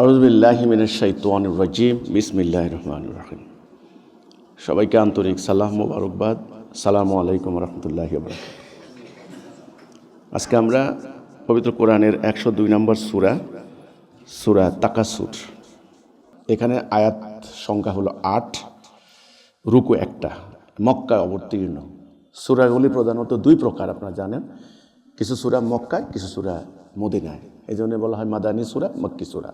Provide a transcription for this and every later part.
আউজবিল্লাহিমিনাশাইতান রাজিম বিসমিল্লাহ রহমান রাহিম। সবাইকে আন্তরিক সালাম মোবারকবাদ। সালামু আলাইকুম রহমতুল্লাহ আজকে আমরা পবিত্র কোরআনের একশো দুই নম্বর সুরা সুরা তাকাসুর এখানে আয়াত সংখ্যা হলো আট, রুকু একটা, মক্কায় অবতীর্ণ। সুরাগুলি প্রধানত দুই প্রকার, আপনারা জানেন। কিছু সুরা মক্কায়, কিছু সুরা মদিনায়। এই জন্য বলা হয় মাদানী সুরা, মক্কি সুরা।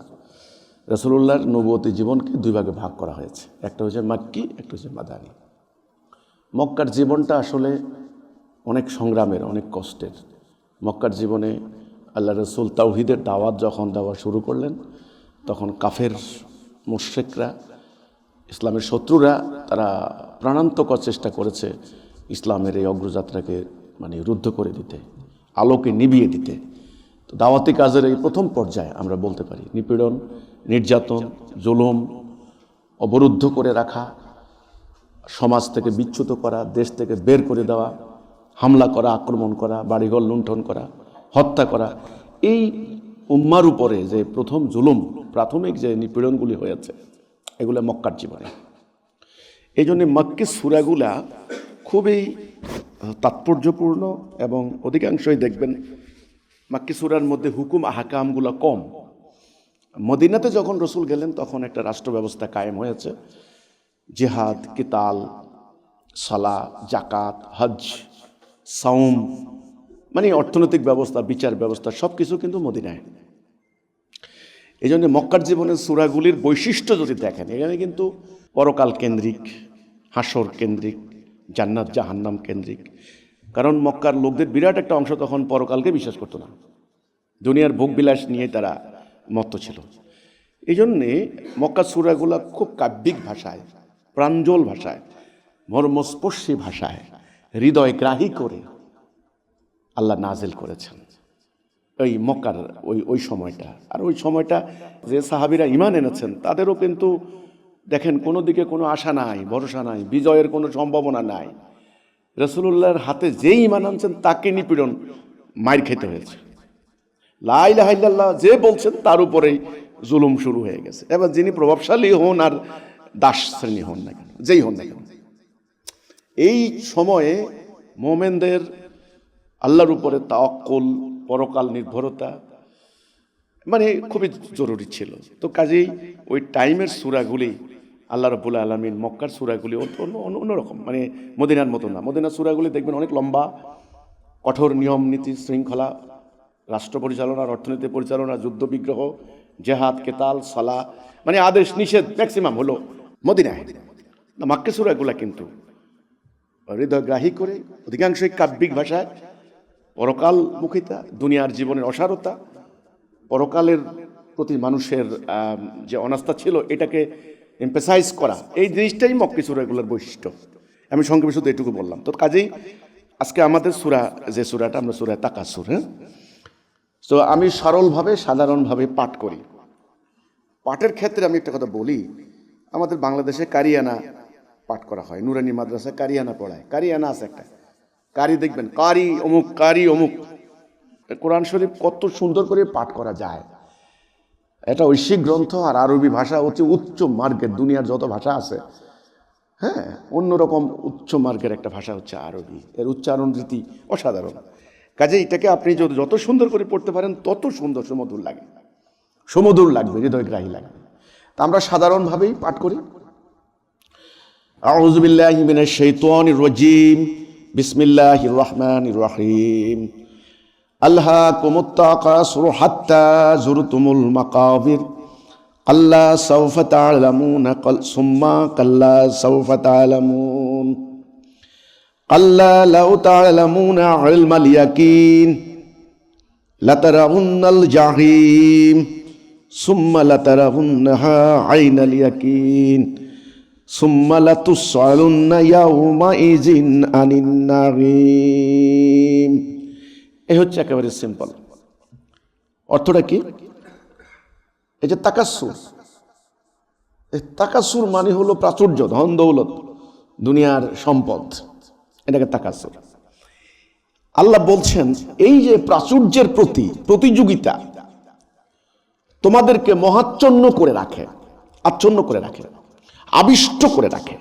রসুল্লাহর নবতী জীবনকে দুই ভাগে ভাগ করা হয়েছে। একটা হচ্ছে মাক্কি, একটা হচ্ছে মাদানী। মক্কার জীবনটা আসলে অনেক সংগ্রামের, অনেক কষ্টের। মক্কার জীবনে আল্লাহ রসুল তাওহিদের দাওয়াত যখন দেওয়া শুরু করলেন, তখন কাফের মুশ্রেকরা, ইসলামের শত্রুরা, তারা প্রাণান্তকর চেষ্টা করেছে ইসলামের এই অগ্রযাত্রাকে মানে রুদ্ধ করে দিতে, আলোকে নিভিয়ে দিতে। তো দাওয়াতি কাজের এই প্রথম পর্যায়ে আমরা বলতে পারি নিপীড়ন নির্যাতন, জুলুম অবরুদ্ধ করে রাখা, সমাজ থেকে বিচ্যুত করা, দেশ থেকে বের করে দেওয়া, হামলা করা, আক্রমণ করা, বাড়িঘর লুণ্ঠন করা, হত্যা করা, এই উম্মার উপরে যে প্রথম জুলুম, প্রাথমিক যে নিপীড়নগুলি হয়েছে, এগুলো মক্কার জীবনে। এই জন্যে মক্কি সুরাগুলা খুবই তাৎপর্যপূর্ণ এবং অধিকাংশই দেখবেন মাক্কি সুরার মধ্যে হুকুম, আহাকামগুলো কম। মদিনাতে যখন রসুল গেলেন, তখন একটা রাষ্ট্র ব্যবস্থা কায়েম হয়েছে। জেহাদ, কিতাল সালা জাকাত হজ সাউম মানে অর্থনৈতিক ব্যবস্থা, বিচার ব্যবস্থা সব কিছু কিন্তু মদিনায়। এই জন্য মক্কার জীবনের সুরাগুলির বৈশিষ্ট্য যদি দেখেন, এখানে কিন্তু পরকাল কেন্দ্রিক হাসর কেন্দ্রিক, জান্নাত জাহান্নাম কেন্দ্রিক। কারণ মক্কার লোকদের বিরাট একটা অংশ তখন পরকালকে বিশ্বাস করতো না। দুনিয়ার ভোগবিলাস নিয়ে তারা মত্ত ছিল। এই জন্যে মক্কা সুরাগুলা খুব কাব্যিক ভাষায়, প্রাঞ্জল ভাষায়, মর্মস্পর্শী ভাষায় হৃদয় গ্রাহী করে আল্লাহ নাজেল করেছেন। ওই মক্কার ওই ওই সময়টা। আর ওই সময়টা যে সাহাবিরা ইমান এনেছেন, তাদেরও কিন্তু দেখেন কোনো দিকে কোনো আশা নাই, ভরসা নাই, বিজয়ের কোনো সম্ভাবনা নাই। রসুল্লাহর হাতে যেই ইমান আনছেন, তাকে নিপীড়ন মার খেতে হয়েছে। লাইলাহাল্লাহ যে বলছেন তার উপরেই জুলুম শুরু হয়ে গেছে। এবার যিনি প্রভাবশালী হন আর দাস শ্রেণি হন না কেন, যেই হন না কেন। এই সময়ে মোমেনদের আল্লাহর উপরে তাওয়াক্কুল, পরকাল নির্ভরতা মানে খুবই জরুরি ছিল। তো কাজেই ওই টাইমের সুরাগুলি আল্লাহ রবুল আলমিন মক্কার সুরাগুলি অন্য অন্যরকম মানে মদিনার মতো না। মদিনার সুরাগুলি দেখবেন অনেক লম্বা, কঠোর নিয়ম নীতি শৃঙ্খলা রাষ্ট্র পরিচালনার, অর্থনীতি পরিচালনা যুদ্ধ বিগ্রহ, জেহাদ, কেতাল সালা মানে আদেশ, নিষেধ ম্যাক্সিমাম হলো মদিনায়। না, মাক্কে সুরাগুলা কিন্তু হৃদয়গ্রাহী করে, অধিকাংশই কাব্যিক ভাষায় পরকাল মুখিতা, দুনিয়ার জীবনের অসারতা, পরকালের প্রতি মানুষের যে অনাস্থা ছিল এটাকে এম্পেসাইজ করা। এই জিনিসটাই মক্কি সুরাগুলোর বৈশিষ্ট্য। আমি সংক্ষেপে শুধু এটুকু বললাম। তো কাজেই আজকে আমাদের সুরা, যে সুরাটা আমরা সুরায় তাকাসুর হ্যাঁ? তো আমি সরলভাবে, সাধারণভাবে পাঠ করি। পাঠের ক্ষেত্রে আমি একটা কথা বলি, আমাদের বাংলাদেশে কারিয়ানা পাঠ করা হয়। নুরানি মাদ্রাসা কারিয়ানা পড়ায়। কারিয়ানা আছে একটা। কারি দেখবেন, কারি অমুক কারি অমুক। কোরআন শরীফ কত সুন্দর করে পাঠ করা যায়। এটা ঐশিক গ্রন্থ আর আরবি ভাষা হচ্ছে উচ্চ মার্গের, দুনিয়ার যত ভাষা আছে। হ্যাঁ অন্যরকম উচ্চ মার্গের একটা ভাষা হচ্ছে আরবি। এর উচ্চারণ রীতি অসাধারণ। কাজে এটাকে আপনি যত সুন্দর করে পড়তে পারেন, তত সুন্দর সুমধুর লাগে। সুমধুর লাগবে, হৃদয়গ্রাহী লাগবে। তা আমরা সাধারণভাবেই পাঠ করি। রাজিম। বিসমিল্লাহির রহমানির রহিম। আল্লাহ জুরতুমুল মাকাবির। কাল, সুম্মা কাল্লা সাউফা তা'লামুন। জাহিম, সুম্মা ইয়াকিন, সুম্মা এই হচ্ছে একেবারে সিম্পল। অর্থটা কি? এই যে তাকাসুর তাকাসুর মানে হলো প্রাচুর্য ধন দৌলত দুনিয়ার সম্পদ। এটাকে তাকাসুর। আল্লাহ বলছেন, এই যে প্রাচুর্যের প্রতি, প্রতিযোগিতা তোমাদেরকে মহাচ্ছন্ন করে রাখে, আচ্ছন্ন করে রাখে, আবিষ্ট করে রাখে।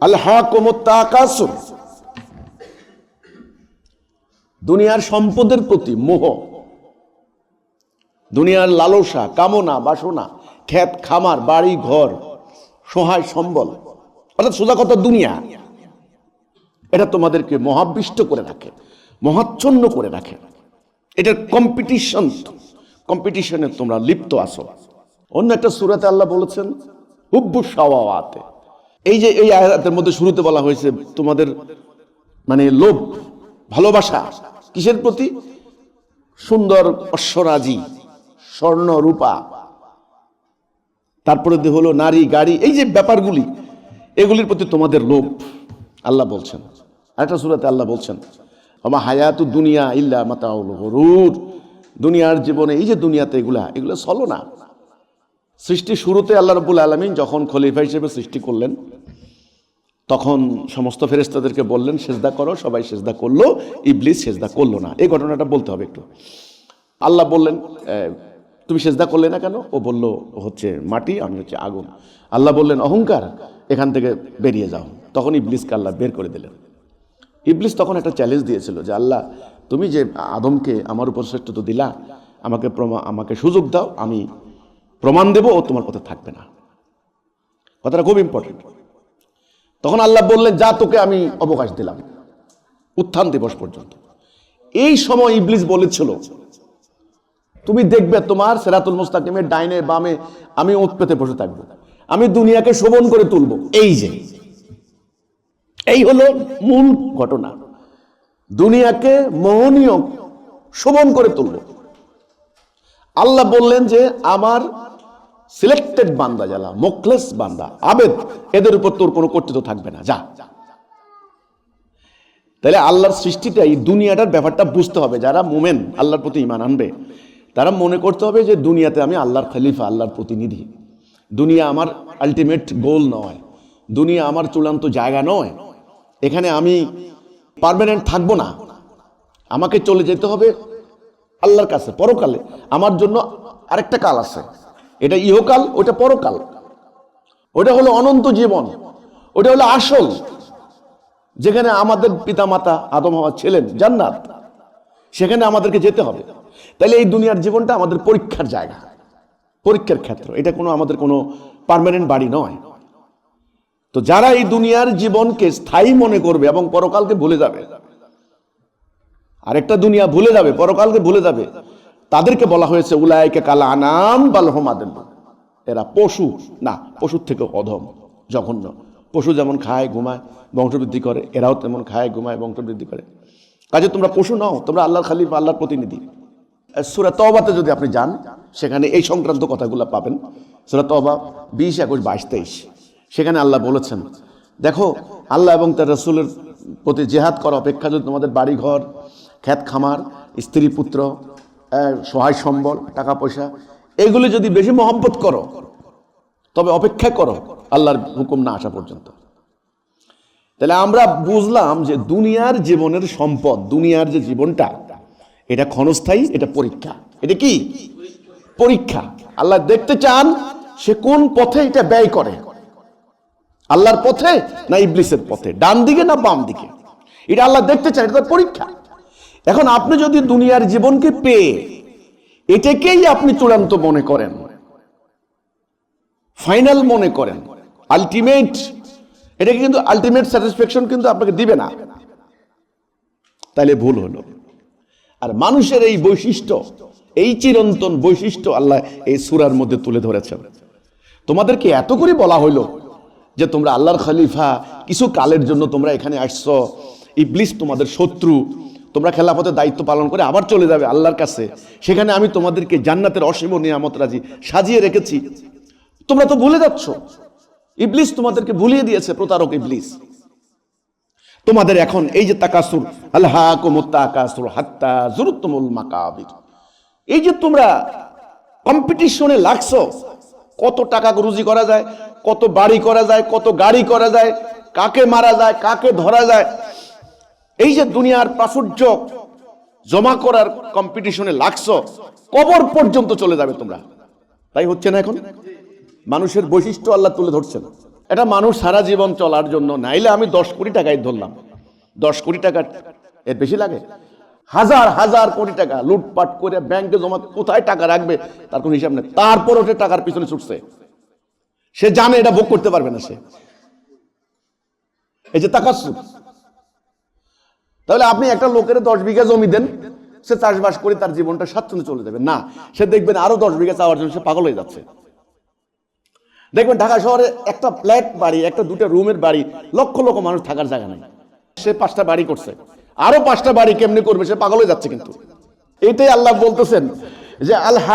আল্লাহ দুনিয়ার সম্পদের প্রতি মোহ, দুনিয়ার লালসা, কামনা, বাসনা, ক্ষেত, খামার, বাড়ি, ঘর, সহায়, সম্বল, অর্থাৎ সোজা কথা দুনিয়া। এটা তোমাদেরকে মহাবিষ্ট করে রাখে, মহাচ্ছন্ন করে রাখে। এটার কম্পিটিশন কম্পিটিশনে তোমরা লিপ্ত আসো অন্য একটা সুরাতে আল্লাহ বলেছেন, হুব্বু সাওয়াতে এই যে এই আয়াতের মধ্যে শুরুতে বলা হয়েছে, তোমাদের মানে লোভ, ভালোবাসা, কিসের প্রতি? সুন্দর অশ্বরাজি স্বর্ণ রূপা তারপরে হলো নারী, গাড়ি, এই যে ব্যাপারগুলি, এগুলির প্রতি তোমাদের লোভ, আল্লাহ বলছেন। আরেকটা সুরাতে আল্লাহ বলছেন আমার হায়াতু দুনিয়া ইল্লা মাতাউল গরুর। দুনিয়ার জীবনে, এই যে দুনিয়াতে এগুলা, এগুলো চলো না। সৃষ্টি শুরুতে আল্লাহ রবুল আলমিন যখন খলিফা হিসেবে সৃষ্টি করলেন, তখন সমস্ত ফেরেস্তাদেরকে বললেন, সেজদা করো, সবাই সেজদা করল, ইবলিস সেজদা করল না। এই ঘটনাটা বলতে হবে একটু। আল্লাহ বললেন তুমি সেজদা করলে না কেন? ও বলল, হচ্ছে মাটি, আমি হচ্ছে আগুন। আল্লাহ বললেন, অহংকার, এখান থেকে বেরিয়ে যাও। তখন ইবলিসকে আল্লাহ বের করে দিলেন। ইবলিস তখন একটা চ্যালেঞ্জ দিয়েছিল যে, আল্লাহ, তুমি যে আদমকে আমার উপর শ্রেষ্ঠত্ব দিলা, আমাকে আমাকে সুযোগ দাও, আমি প্রমাণ দেব ও তোমার পথে থাকবে না। কথাটা খুব ইম্পর্টেন্ট তখন আল্লাহ বললেন, যা তোকে আমি অবকাশ দিলাম। উত্থান দিবস পর্যন্ত। এই সময় ইবলিস বলেছিল, তুমি দেখবে তোমার সেরাতুল মুস্তাকিমের ডাইনে বামে আমি ওত পেতে বসে থাকব। আমি দুনিয়াকে শোভন করে তুলবো। এই যে এই হলো মূল ঘটনা। দুনিয়াকে মোহনীয় শোভন করে তুলব আল্লাহ বললেন যে, আমার সিলেক্টেড বান্দা যারা মোকলেস বান্দা, আবেদ, এদের উপর তোর কোনো কর্তৃত্ব থাকবে না, যা। তাহলে আল্লাহর সৃষ্টিটা এই দুনিয়াটার ব্যাপারটা বুঝতে হবে, যারা মোমেন, আল্লাহর প্রতি ইমান আনবে, তারা মনে করতে হবে যে, দুনিয়াতে আমি আল্লাহর খলিফা, আল্লাহর প্রতিনিধি। দুনিয়া আমার আলটিমেট গোল নয়। দুনিয়া আমার চূড়ান্ত জায়গা নয়। এখানে আমি পারমানেন্ট থাকব না। আমাকে চলে যেতে হবে আল্লাহর কাছে, পরকালে। আমার জন্য আরেকটা কাল আছে। এটা ইহকাল, ওটা পরকাল। ওটা হলো অনন্ত জীবন। ওটা হলো আসল। যেখানে আমাদের পিতামাতা আদম, হওয়া ছিলেন জান্নাত। সেখানে আমাদেরকে যেতে হবে। তাহলে এই দুনিয়ার জীবনটা আমাদের পরীক্ষার জায়গা, পরীক্ষার ক্ষেত্র। এটা কোনো আমাদের কোনো পার্মানেন্ট বাড়ি নয়। তো যারা এই দুনিয়ার জীবনকে স্থায়ী মনে করবে এবং পরকালকে ভুলে যাবে, আরেকটা দুনিয়া ভুলে যাবে, পরকালকে ভুলে যাবে, তাদেরকে বলা হয়েছে উলায়কে কালা আনাম বালহমাদেন এরা পশু, না, পশুর থেকে অধম, জঘন্য। পশু যেমন খায়, ঘুমায়, বংশবৃদ্ধি করে, এরাও তেমন খায়, ঘুমায়, বংশবৃদ্ধি করে। কাজে তোমরা পশু নও, তোমরা আল্লাহর খালিফা, আল্লাহর প্রতিনিধি। সুরা তবাতে যদি আপনি যান, সেখানে এই সংক্রান্ত কথাগুলো পাবেন। সুরা তবা বিশ, একুশ, বাইশ, তেইশ। সেখানে আল্লাহ বলেছেন, দেখো, আল্লাহ এবং তার রসুলের প্রতি জেহাদ করা অপেক্ষা যদি তোমাদের বাড়িঘর খ্যাত খামার স্ত্রী পুত্র সহায় সম্বল, টাকা পয়সা, এগুলি যদি বেশি মহব্বত করো, তবে অপেক্ষা করো, আল্লাহর হুকুম না আসা পর্যন্ত। তাহলে আমরা বুঝলাম যে দুনিয়ার জীবনের সম্পদ, দুনিয়ার যে জীবনটা, এটা ক্ষণস্থায়ী, এটা পরীক্ষা। এটা কি? পরীক্ষা। আল্লাহ দেখতে চান সে কোন পথে এটা ব্যয় করে। আল্লাহর পথে না ইবলিসের পথে? ডান দিকে না বাম দিকে? এটা আল্লাহ দেখতে চান এটা পরীক্ষা। এখন আপনি যদি দুনিয়ার জীবনকে পেয়ে এটাকেই আপনি চূড়ান্ত মনে করেন, ফাইনাল মনে করেন, আলটিমেট, এটাকে কিন্তু আলটিমেট স্যাটিসফ্যাকশন কিন্তু আপনাকে দিবে না। তাহলে ভুল হলো। আর মানুষের এই বৈশিষ্ট্য, এই চিরন্তন বৈশিষ্ট্য আল্লাহ এই সুরার মধ্যে তুলে ধরেছেন। তোমাদেরকে এত করে বলা হইল যে তোমরা আল্লাহর খলিফা, কিছু কালের জন্য তোমরা এখানে আসছো। ইবলিস তোমাদের শত্রু। তোমরা খেলাফতের দায়িত্ব পালন করে আবার চলে যাবে আল্লাহর কাছে। সেখানে আমি তোমাদেরকে জান্নাতের অসীম নিয়ামত রাজি সাজিয়ে রেখেছি। তোমরা তো ভুলে যাচ্ছ। ইবলিস তোমাদেরকে ভুলিয়ে দিয়েছে, প্রতারক ইবলিস। তোমাদের এখন এই যে তাকাসুর আল্লাহ হাত্তা জুরুত্তমুল মাকাবির। এই যে তোমরা কম্পিটিশনে লাগছো, কত টাকা রুজি করা যায় কত বাড়ি করা যায়, কত গাড়ি করা যায়, কাকে মারা যায়, কাকে ধরা যায়। এই যে দুনিয়ার প্রাচুর্য জমা করার কম্পিটিশনে লাগছো, কবর পর্যন্ত চলে যাবে তোমরা। তাই হচ্ছে না এখন? মানুষের বৈশিষ্ট্য আল্লাহ তুলে ধরছেন। এটা মানুষ সারা জীবন চলার জন্য, নাইলে আমি দশ কোটি টাকায় ধরলাম। দশ কোটি টাকা এর বেশি লাগে? হাজার হাজার কোটি টাকা লুটপাট করে ব্যাংকে জমা কোথায় টাকা রাখবে? তার কোনো হিসাব নেই। তারপর ওঠে টাকার পিছনে ছুটছে। সে জানে এটা ভোগ করতে পারবে না সে। এই যে তাকাসুর তাহলে আপনি একটা লোকের দশ বিঘা জমি দেন, সে চাষবাস করে তার জীবনটা স্বাচ্ছন্দ্যে চলে যাবে। না, সে দেখবেন আরও দশ বিঘা চাওয়ার জন্য সে পাগল হয়ে যাচ্ছে। দেখবেন ঢাকা শহরে একটা ফ্ল্যাট বাড়ি, একটা দুটো রুমের বাড়ি, লক্ষ লক্ষ মানুষ থাকার জায়গা নাই। সে পাঁচটা বাড়ি করছে। আরও পাঁচটা বাড়ি কেমনি করবে সে পাগল হয়ে যাচ্ছে কিন্তু। এটাই আল্লাহ বলতেছেন যে আল্লাহ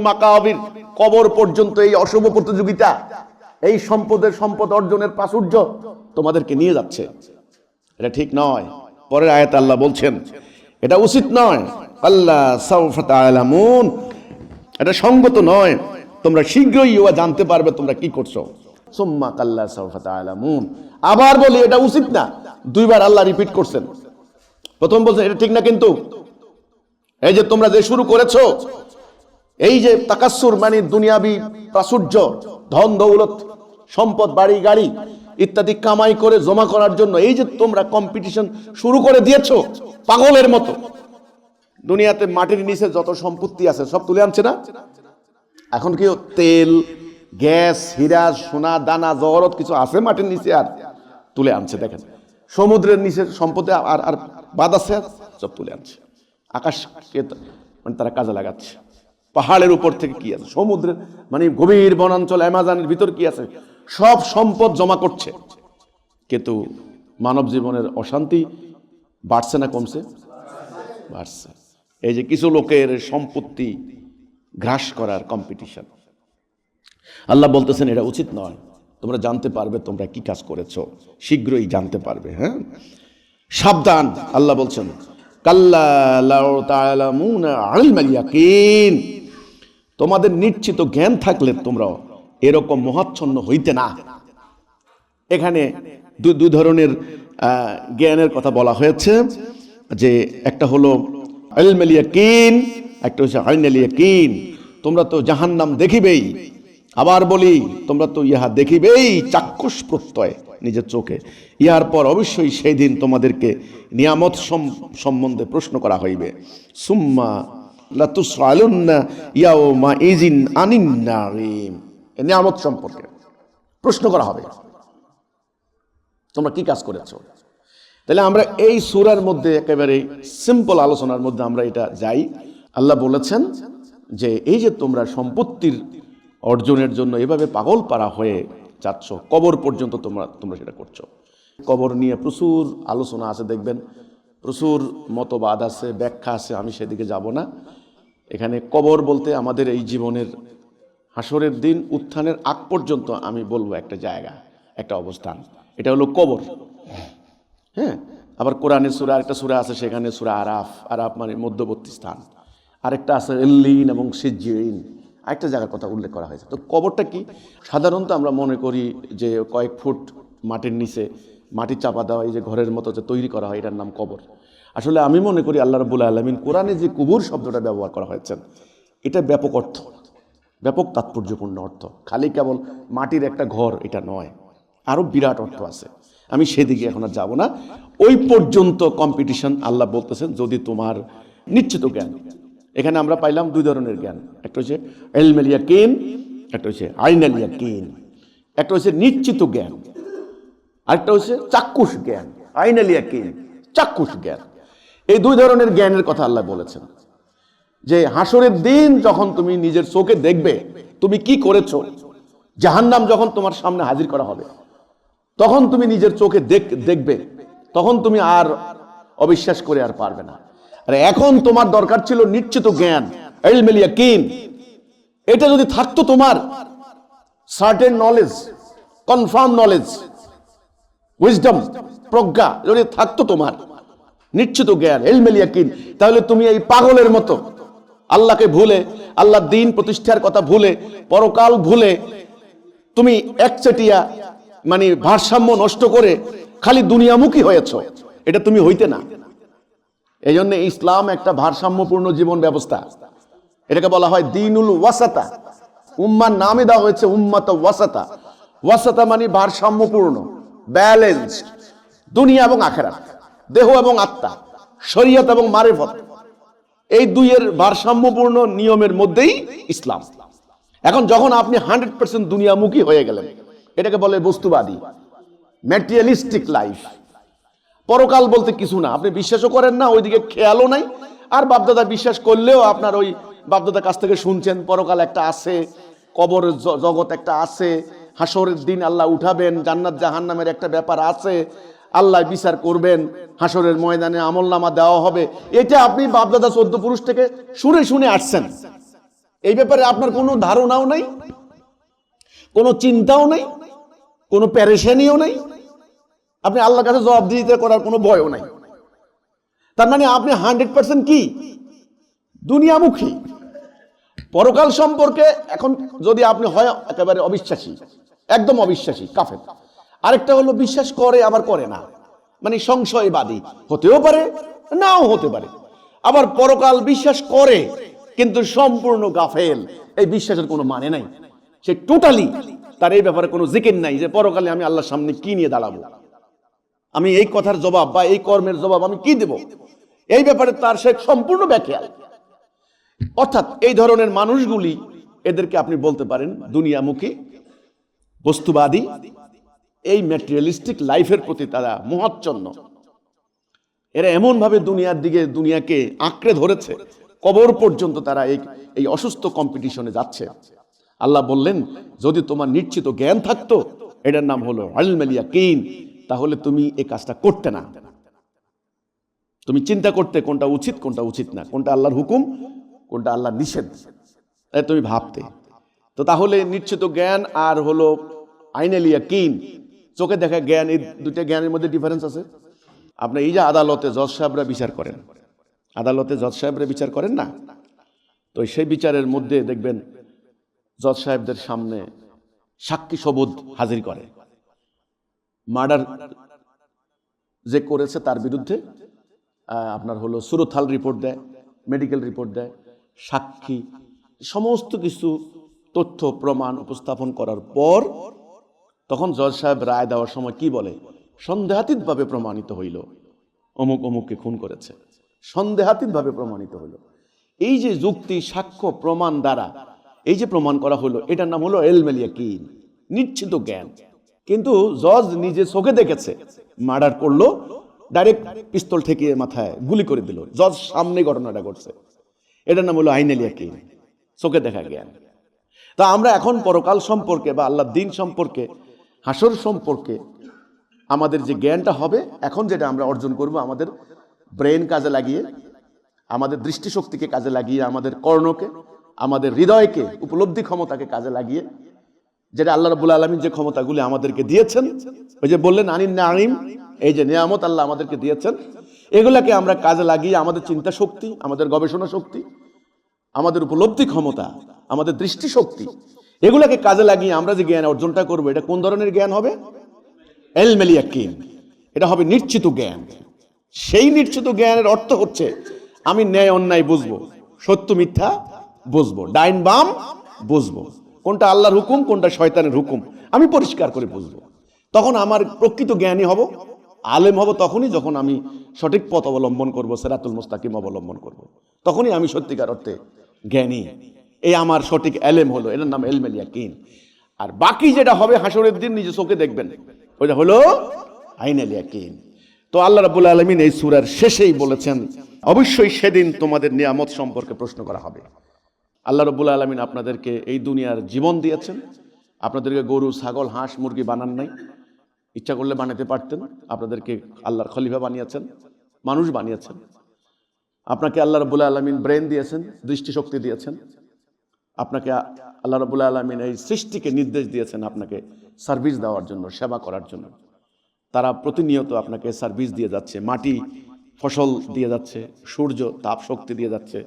মাকাবির, কবর পর্যন্ত এই অশুভ প্রতিযোগিতা, এই সম্পদের সম্পদ অর্জনের প্রাচুর্য তোমাদেরকে নিয়ে যাচ্ছে। এটা ঠিক নয়। পরের আয়াত আল্লাহ বলছেন, এটা উচিত নয়। আল্লাহ এটা সঙ্গত নয়। তোমরা শীঘ্রই ইয়া জানতে পারবে তোমরা কি করছ। সুম্মা কাল্লা সাউফা তাআলামুন। আবার বলি, এটা উচিত না। দুইবার আল্লাহ রিপিট করছেন। প্রথম বলছেন, এটা ঠিক না কিন্তু? এই যে তোমরা যে শুরু করেছ, এই যে তাকাসুর মানে দুনিয়াবি প্রাচুর্য, ধন, দৌলত, সম্পদ, বাড়ি, গাড়ি ইত্যাদি কামাই করে জমা করার জন্য, এই যে তোমরা কম্পিটিশন শুরু করে দিয়েছ পাগলের মতো। দুনিয়াতে মাটির নিচে যত সম্পত্তি আছে, সব তুলে আনছে না? এখন কি তেল, গ্যাস, হীরা, সোনা, দানা, জহরত কিছু আছে মাটির নিচে আর তুলে আনছে? দেখেন, সমুদ্রের নিচে সম্পদে আর আর বাদ আছে, সব তুলে আনছে। আকাশকে মানে তারা কাজে লাগাচ্ছে। পাহাড়ের উপর থেকে কি আছে? সমুদ্রের মানে গভীর বনাঞ্চল, অ্যামাজনের ভিতর কি আছে? সব সম্পদ জমা করছে। কিন্তু মানব জীবনের অশান্তি বাড়ছে না কমছে? বাড়ছে। এই যে কিছু লোকের সম্পত্তি গ্রাস করার কম্পিটিশন আল্লাহ বলতেছেন, এটা উচিত নয়। তোমরা জানতে পারবে তোমরা কি কাজ করেছ। শীঘ্রই জানতে পারবে। হ্যাঁ? সাবধান, আল্লাহ বলছেন। তোমাদের নিশ্চিত জ্ঞান থাকলে তোমরা এরকম মহাচ্ছন্ন হইতে না। এখানে দু- ধরনের জ্ঞানের কথা বলা হয়েছে যে একটা হলো ইলমাল ইয়াকিন, একটা হচ্ছে ইয়াকিন। তোমরা তো জাহান্নাম দেখিবেই। আবার বলি, তোমরা তো ইহা দেখিবেই চাক্ষুষ প্রত্যয় নিজের চোখে। ইহার পর অবশ্যই সেই দিন তোমাদেরকে নিয়ামত সম্বন্ধে প্রশ্ন করা হইবে। সুম্মা লাতুসআলুন্না ইয়াউমা ইজিন আনিন নাঈম এ নিয়ামত সম্পর্কে প্রশ্ন করা হবে। তোমরা কি কাজ করেছ? তাহলে আমরা এই সুরার মধ্যে একেবারে সিম্পল আলোচনার মধ্যে আমরা এটা যাই। আল্লাহ বলেছেন যে, এই যে তোমরা সম্পত্তির অর্জনের জন্য এভাবে পাগল পারা হয়ে যাচ্ছ। কবর পর্যন্ত তোমরা তোমরা সেটা করছ। কবর নিয়ে প্রচুর আলোচনা আছে, দেখবেন। প্রচুর মতবাদ আছে, ব্যাখ্যা আছে, আমি সেদিকে যাব না। এখানে কবর বলতে আমাদের এই জীবনের হাসরের দিন, উত্থানের আগ পর্যন্ত আমি বলব একটা জায়গা, একটা অবস্থান। এটা হলো কবর। হ্যাঁ? আবার কোরআনের সুরা একটা সুরা আছে, সেখানে সুরা আরাফ। আরাফ মানে মধ্যবর্তী স্থান। আরেকটা আছে এল্লিন এবং সিজিন আরেকটা জায়গার কথা উল্লেখ করা হয়েছে। তো কবরটা কি? সাধারণত আমরা মনে করি যে কয়েক ফুট মাটির নিচে মাটি চাপা দেওয়া, এই যে ঘরের মতো যে তৈরি করা হয়, এটার নাম কবর। আসলে আমি মনে করি আল্লাহ রবুল আলমিন কোরআনে যে কুবুর শব্দটা ব্যবহার করা হয়েছে, এটা ব্যাপক অর্থ, ব্যাপক তাৎপর্যপূর্ণ অর্থ। খালি কেবল মাটির একটা ঘর, এটা নয় আরও বিরাট অর্থ আছে। আমি সেদিকে এখন আর যাব না। ওই পর্যন্ত কম্পিটিশন আল্লাহ বলতেছেন, যদি তোমার নিশ্চিত জ্ঞান এখানে আমরা পাইলাম দুই ধরনের জ্ঞান। একটা হচ্ছে এলমেলিয়া কেন একটা হচ্ছে আইনালিয়া কেন একটা হচ্ছে নিশ্চিত জ্ঞান, আরেকটা হচ্ছে চাক্ষুষ জ্ঞান আইনালিয়া কেন চাক্ষুষ জ্ঞান। এই দুই ধরনের জ্ঞানের কথা আল্লাহ বলেছেন যে হাসরের দিন যখন তুমি নিজের চোখে দেখবে, তুমি কি করেছ? জাহান্নাম যখন তোমার সামনে হাজির করা হবে, তখন তুমি নিজের চোখে দেখ- দেখবে, তখন তুমি আর অবিশ্বাস করে আর পারবে না। আর এখন তোমার দরকার ছিল নিশ্চিত জ্ঞান এটা যদি থাকতো তোমার certain knowledge confirm knowledge wisdom প্রজ্ঞা যদি থাকতো তোমার, নিশ্চিত জ্ঞান এলমেলিয়া কিন তাহলে তুমি এই পাগলের মতো, আল্লাহকে ভুলে আল্লাহ দিন প্রতিষ্ঠার কথা ভুলে, পরকাল ভুলে, তুমি একচেটিয়া মানে ভারসাম্য নষ্ট করে খালি দুনিয়ামুখী হয়েছ। এটা তুমি হইতে না। এই জন্য ইসলাম একটা ভারসাম্যপূর্ণ জীবন ব্যবস্থা। এটাকে বলা হয় দিনুল ওয়াসাতা। উম্মার নামে দেওয়া হয়েছে উম্মাত ওয়াসাতা। ওয়াসাতা মানে ভারসাম্যপূর্ণ ব্যালেন্স দুনিয়া এবং আখেরাত, দেহ এবং আত্মা, শরীয়ত এবং মারেফত। এই দুইয়ের ভারসাম্যপূর্ণ নিয়মের মধ্যেই ইসলাম। এখন যখন আপনি হান্ড্রেড পার্সেন্ট দুনিয়ামুখী হয়ে গেলেন, এটাকে বলে বস্তুবাদী ম্যাটেরিয়ালিস্টিক লাইফ পরকাল বলতে কিছু না। আপনি বিশ্বাসও করেন না, ওইদিকে খেয়ালও নাই। আর বাপদাদা বিশ্বাস করলেও আপনার ওই বাপদাদার কাছ থেকে শুনছেন, পরকাল একটা আছে, কবর জগৎ একটা আছে, হাসরের দিন আল্লাহ উঠাবেন, জান্নাত জাহান নামের একটা ব্যাপার আছে, আল্লাহ বিচার করবেন, হাসরের ময়দানে আমল নামা দেওয়া হবে। এটা আপনি বাপদাদা চোদ্দ পুরুষ থেকে শুনে শুনে আসছেন। এই ব্যাপারে আপনার কোনো ধারণাও নাই, কোনো চিন্তাও নেই, কোনো প্যারেশানিও নেই। আপনি আল্লাহর কাছে জবাব দিতে করার কোনো ভয়ও নাই। তার মানে আপনি হান্ড্রেড পার্সেন্ট কি? দুনিয়ামুখী। পরকাল সম্পর্কে এখন যদি আপনি হয় একেবারে অবিশ্বাসী, একদম অবিশ্বাসী, কাফের। আরেকটা হলো বিশ্বাস করে, আবার করে না। মানে সংশয়বাদী হতেও পারে, নাও হতে পারে। আবার পরকাল বিশ্বাস করে, কিন্তু সম্পূর্ণ গাফেল, এই বিশ্বাসের কোনো মানে নাই। সে টোটালি তার এই ব্যাপারে কোনো জিকির নাই যে পরকালে আমি আল্লাহর সামনে কি নিয়ে দাঁড়াবো। আমি এই কথার জবাব বা এই কর্মের জবাব আমি কি দেব? এই ব্যাপারে তার সে সম্পূর্ণ ব্যাখ্যাল অর্থাৎ এই ধরনের মানুষগুলি এদেরকে আপনি বলতে পারেন দুনিয়ামুখী, বস্তুবাদী, এই ম্যাটেরিয়ালিস্টিক লাইফের প্রতি তারা মহাচ্ছন্ন। এরা এমনভাবে দুনিয়ার দিকে, দুনিয়াকে আঁকড়ে ধরেছে, কবর পর্যন্ত তারা এই এই অসুস্থ কম্পিটিশনে যাচ্ছে। আল্লাহ বললেন, যদি তোমার নিশ্চিত জ্ঞান থাকতো, এটার নাম হলো আলমেলিয়া কিন তাহলে তুমি এই কাজটা করতে না। তুমি চিন্তা করতে কোনটা উচিত কোনটা উচিত না। কোনটা আল্লাহর হুকুম, কোনটা আল্লাহর নিষেধ। তুমি ভাবতে। তো তাহলে নিশ্চিত জ্ঞান আর হলো আইনেলিয়া কিন। চোখে দেখা জ্ঞান, এই দুইটা জ্ঞানের মধ্যে ডিফারেন্স আছে। আপনি এই যে আদালতে জজ সাহেবরা বিচার করেন। আদালতে জজ সাহেবরা বিচার করেন না? তো সেই বিচারের মধ্যে দেখবেন জজ সাহেবদের সামনে সাক্ষী সবুজ হাজির করে। মার্ডার যে করেছে তার বিরুদ্ধে আপনার হলো সুরথাল রিপোর্ট দেয়, মেডিকেল রিপোর্ট দেয়, সাক্ষী, সমস্ত কিছু তথ্য, প্রমাণ উপস্থাপন করার পর তখন জজ সাহেব রায় দেওয়ার সময় কি বলে? সন্দেহাতীতভাবে প্রমাণিত হইল। অমুক অমুককে খুন করেছে। সন্দেহাতীতভাবে প্রমাণিত হইল। এই যে যুক্তি, সাক্ষ্য, প্রমাণ দ্বারা এই যে প্রমাণ করা হলো এটার নাম হলো এলমেলিয়া কি নিশ্চিত জ্ঞান। কিন্তু জজ নিজে চোখে দেখেছে। মার্ডার করল, ডাইরেক্ট পিস্তল ঠেকিয়ে মাথায় গুলি করে দিল। জজ সামনে ঘটনাটা ঘটছে। এটার নাম হলো আইনেলিয়া কি চোখে দেখা জ্ঞান। তা আমরা এখন পরকাল সম্পর্কে বা আল্লাহ দিন সম্পর্কে, হাসর সম্পর্কে, আমাদের যে জ্ঞানটা হবে, এখন যেটা আমরা অর্জন করব, আমাদের ব্রেন কাজে লাগিয়ে, আমাদের দৃষ্টিশক্তিকে কাজে লাগিয়ে, আমাদের কর্ণকে, আমাদের হৃদয়কে, উপলব্ধি ক্ষমতাকে কাজে লাগিয়ে যেটা আল্লাহ রাবুল আলমী যে ক্ষমতাগুলি আমাদেরকে দিয়েছেন, ওই যে বললেন, আনিন না আনিম এই যে নিয়ামত আল্লাহ আমাদেরকে দিয়েছেন, এগুলাকে আমরা কাজে লাগিয়ে আমাদের চিন্তা শক্তি, আমাদের গবেষণা শক্তি, আমাদের উপলব্ধি ক্ষমতা, আমাদের দৃষ্টিশক্তি এগুলাকে কাজে লাগিয়ে আমরা যে জ্ঞান অর্জনটা করব, এটা কোন ধরনের জ্ঞান হবে? এলমেলিয়াকিন এটা হবে নিশ্চিত জ্ঞান। সেই নিশ্চিত জ্ঞানের অর্থ হচ্ছে, আমি ন্যায় অন্যায় বুঝব, সত্য মিথ্যা বুঝব, ডাইন বাম বুঝব। কোনটা আল্লাহর হুকুম, কোনটা শয়তানের হুকুম? আমি পরিষ্কার করে বুঝব। তখন আমার প্রকৃত জ্ঞানী হব, আলেম হব তখনই যখন আমি সঠিক পথ অবলম্বন করব, সেরাতুল মুস্তাকিম অবলম্বন করব। তখনই আমি সত্যিকার অর্থে জ্ঞানী। এই আমার সঠিক এলেম হলো, এটার নাম এলমেলিয়া কিন আর বাকি যেটা হবে হাসরের দিন, নিজে চোখে দেখবেন। ওইটা হলো আইন আলিয়া কিন তো আল্লাহ রাবুল আলমিন এই সুরার শেষেই বলেছেন, অবশ্যই সেদিন তোমাদের নিয়ামত সম্পর্কে প্রশ্ন করা হবে। আল্লাহ রব্বুল আলমিন আপনাদেরকে এই দুনিয়ার জীবন দিয়েছেন। আপনাদেরকে গরু, ছাগল, হাঁস, মুরগি বানান নাই। ইচ্ছা করলে বানাতে পারতেন। আপনাদেরকে আল্লাহর খলিফা বানিয়েছেন, মানুষ বানিয়েছেন। আপনাকে আল্লাহ রব্বুল আলমিন ব্রেন দিয়েছেন, দৃষ্টিশক্তি দিয়েছেন। আপনাকে আল্লাহ রব্বুল আলমিন এই সৃষ্টিকে নির্দেশ দিয়েছেন আপনাকে সার্ভিস দেওয়ার জন্য, সেবা করার জন্য। তারা প্রতিনিয়ত আপনাকে সার্ভিস দিয়ে যাচ্ছে। মাটি, ফসল দিয়ে যাচ্ছে, সূর্য তাপ শক্তি দিয়ে যাচ্ছে।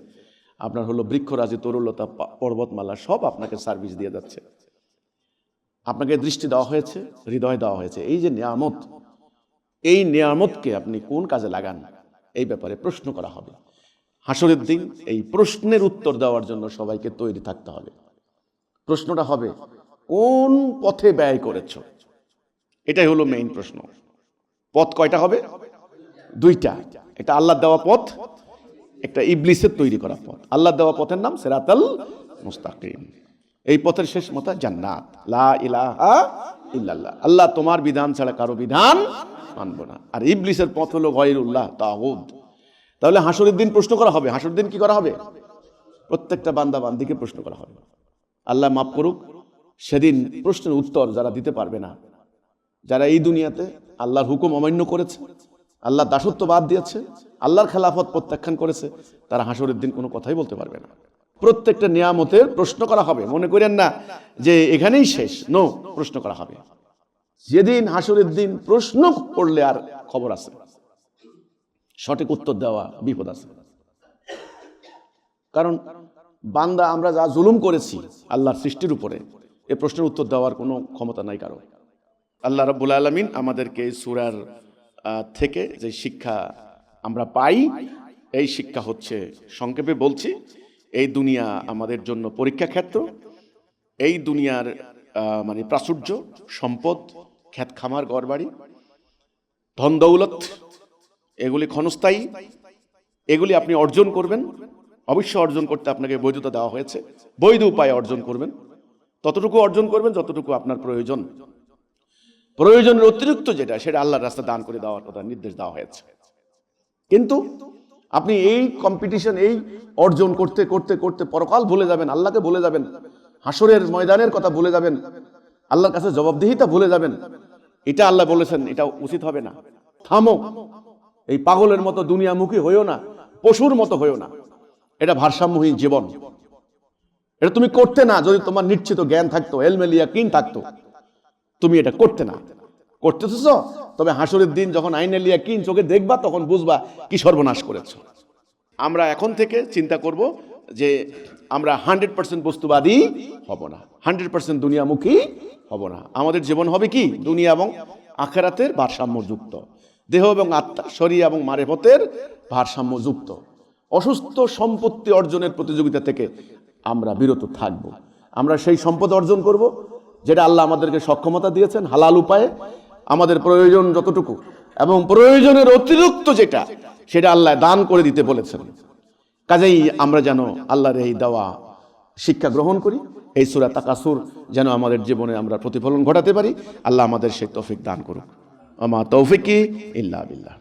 আপনার হলো বৃক্ষরাজি, তরুলতা পর্বতমালা, সব আপনাকে সার্ভিস দিয়ে যাচ্ছে। আপনাকে দৃষ্টি দেওয়া হয়েছে, হৃদয় দেওয়া হয়েছে। এই যে নিয়ামত, এই নিয়ামতকে আপনি কোন কাজে লাগান? এই ব্যাপারে প্রশ্ন করা হবে। হাসরের দিন এই প্রশ্নের উত্তর দেওয়ার জন্য সবাইকে তৈরি থাকতে হবে। প্রশ্নটা হবে, কোন পথে ব্যয় করেছ? এটাই হলো মেইন প্রশ্ন। পথ কয়টা হবে? দুইটা। একটা আল্লাহ দেওয়া পথ একটা ইবলিসের তৈরি করা পথ। আল্লাহ দেওয়া পথের নাম সেরাতাল মুস্তাকিম। এই পথের শেষ মতা জান্নাত। লা ইলাহা ইল্লাল্লাহ। আল্লাহ তোমার বিধান ছাড়া কারও বিধান মানব না। আর ইবলিসের পথ হলো গয়রুল্লাহ তাহুদ তাহলে হাসরের দিন প্রশ্ন করা হবে। হাসরের দিন কি করা হবে? প্রত্যেকটা বান্দা বান্দিকে প্রশ্ন করা হবে। আল্লাহ মাফ করুক, সেদিন প্রশ্নের উত্তর যারা দিতে পারবে না, যারা এই দুনিয়াতে আল্লাহর হুকুম অমান্য করেছে আল্লাহ দাসত্ব বাদ দিয়েছে, আল্লাহর খেলাফত প্রত্যাখ্যান করেছে, তারা হাসরের দিন কোনো কথাই বলতে পারবে না। প্রত্যেকটা নিয়ামতের প্রশ্ন করা হবে। মনে করেন না যে এখানেই শেষ। নো প্রশ্ন করা হবে। যেদিন হাসরের দিন প্রশ্ন করলে আর খবর আছে। সঠিক উত্তর দেওয়া বিপদ আছে। কারণ বান্দা, আমরা যা জুলুম করেছি আল্লাহর সৃষ্টির উপরে, এ প্রশ্নের উত্তর দেওয়ার কোনো ক্ষমতা নাই কারও। আল্লাহ রাব্বুল আলমিন আমাদেরকে সুরার থেকে যে শিক্ষা আমরা পাই, এই শিক্ষা হচ্ছে, সংক্ষেপে বলছি, এই দুনিয়া আমাদের জন্য পরীক্ষা ক্ষেত্র এই দুনিয়ার মানে প্রাচুর্য, সম্পদ খ্যাত খামার গড়বাড়ি ধন দৌলত, এগুলি ক্ষণস্থায়ী, এগুলি আপনি অর্জন করবেন, অবশ্যই অর্জন করতে আপনাকে বৈধতা দেওয়া হয়েছে, বৈধ উপায়ে অর্জন করবেন, ততটুকু অর্জন করবেন, যতটুকু আপনার প্রয়োজন। প্রয়োজনের অতিরিক্ত যেটা, সেটা আল্লাহর রাস্তা দান করে দেওয়ার কথা নির্দেশ দেওয়া হয়েছে। কিন্তু আপনি এই কম্পিটিশন এই অর্জন করতে করতে করতে পরকাল ভুলে যাবেন, আল্লাহকে ভুলে যাবেন হাসরের ময়দানের কথা ভুলে যাবেন, আল্লাহর কাছে জবাবদিহিতা ভুলে যাবেন, এটা আল্লাহ বলেছেন, এটা উচিত হবে না। থামো। এই পাগলের মতো দুনিয়ামুখী হইও না, পশুর মতো হইও না। এটা ভারসাম্যহীন জীবন। এটা তুমি করতে না, যদি তোমার নিশ্চিত জ্ঞান থাকতো, এলমেলিয়া কিন থাকতো। তুমি এটা করতে না। করতেছ তবে হাসরের দিন যখন আইনে লিয়া কিন চোখে দেখবা, তখন বুঝবা কি সর্বনাশ করেছ। আমরা এখন থেকে চিন্তা করব যে আমরা হান্ড্রেড পার্সেন্ট বস্তুবাদী হব না। হান্ড্রেড পার্সেন্ট দুনিয়ামুখী হব না। আমাদের জীবন হবে কি? দুনিয়া এবং আখেরাতের ভারসাম্যযুক্ত। দেহ এবং আত্মা, শরীর এবং মারেফতের ভারসাম্যযুক্ত। অসুস্থ সম্পত্তি অর্জনের প্রতিযোগিতা থেকে আমরা বিরত থাকব। আমরা সেই সম্পদ অর্জন করব। যেটা আল্লাহ আমাদেরকে সক্ষমতা দিয়েছেন, হালাল উপায়ে, আমাদের প্রয়োজন যতটুকু এবং প্রয়োজনের অতিরিক্ত যেটা, সেটা আল্লাহ দান করে দিতে বলেছেন। কাজেই আমরা যেন আল্লাহর এই দেওয়া শিক্ষা গ্রহণ করি, এই সুরা তাকাসুর যেন আমাদের জীবনে আমরা প্রতিফলন ঘটাতে পারি। আল্লাহ আমাদের সেই তৌফিক দান করুক। আমা তৌফিকি ইল্লা বিল্লাহ।